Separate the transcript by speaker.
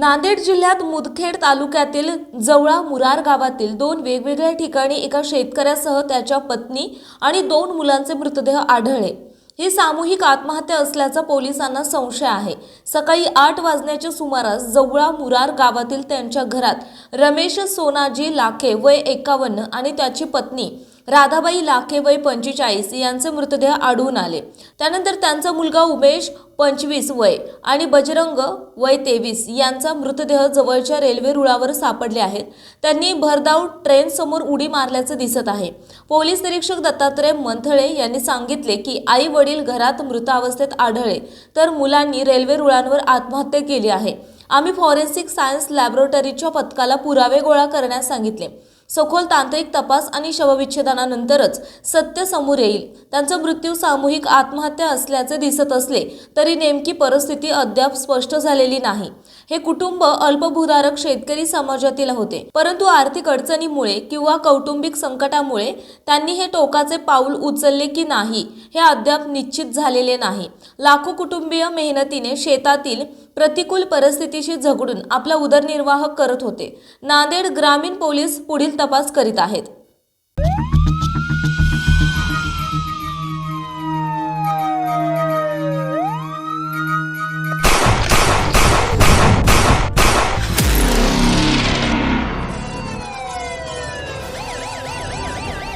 Speaker 1: नांदेड जिल्ह्यात मुदखेड तालुक्यातील जवळा मुरार गावातील दोन वेगवेगळ्या ठिकाणी एका शेतकऱ्यासह त्याच्या पत्नी आणि दोन मुलांचे मृतदेह आढळले. ही सामूहिक आत्महत्या असल्याचा पोलिसांना संशय आहे. सकाळी आठ वाजण्याच्या सुमारास जवळा मुरार गावातील त्यांच्या घरात रमेश सोनाजी लाखे वय एकावन्न आणि त्याची पत्नी राधाबाई लाखे वय पंचेचाळीस यांचे मृतदेह आढळून आले. त्यानंतर त्यांचा मुलगा उमेश पंचवीस वय आणि बजरंग वय तेवीस यांचा मृतदेह जवळच्या रेल्वे रुळावर सापडले आहेत. त्यांनी भरधाव ट्रेन समोर उडी मारल्याचं दिसत आहे. पोलीस निरीक्षक दत्तात्रय मंथळे यांनी सांगितले की आई वडील घरात मृतावस्थेत आढळले तर मुलांनी रेल्वे रुळांवर आत्महत्या केली आहे. आम्ही फॉरेन्सिक सायन्स लॅबोरेटरीच्या पथकाला पुरावे गोळा करण्यास सांगितले. सखोल तांत्रिक तपास आणि शवविच्छेदनानंतरच सत्य समोर येईल. त्यांचा मृत्यू सामूहिक आत्महत्या असल्याचे दिसत असले तरी नेमकी परिस्थिती अद्याप स्पष्ट झालेली नाही. हे कुटुंब अल्पभूधारक शेतकरी समाजातील होते. परंतु आर्थिक अडचणीमुळे किंवा कौटुंबिक संकटामुळे त्यांनी हे टोकाचे पाऊल उचलले की नाही हे अद्याप निश्चित झालेले नाही. लाखो कुटुंबीय मेहनतीने शेतातील प्रतिकूल परिस्थितीशी झगडून आपला उदरनिर्वाह करत होते. नांदेड ग्रामीण पोलीस पुढील तपास करीत आहेत.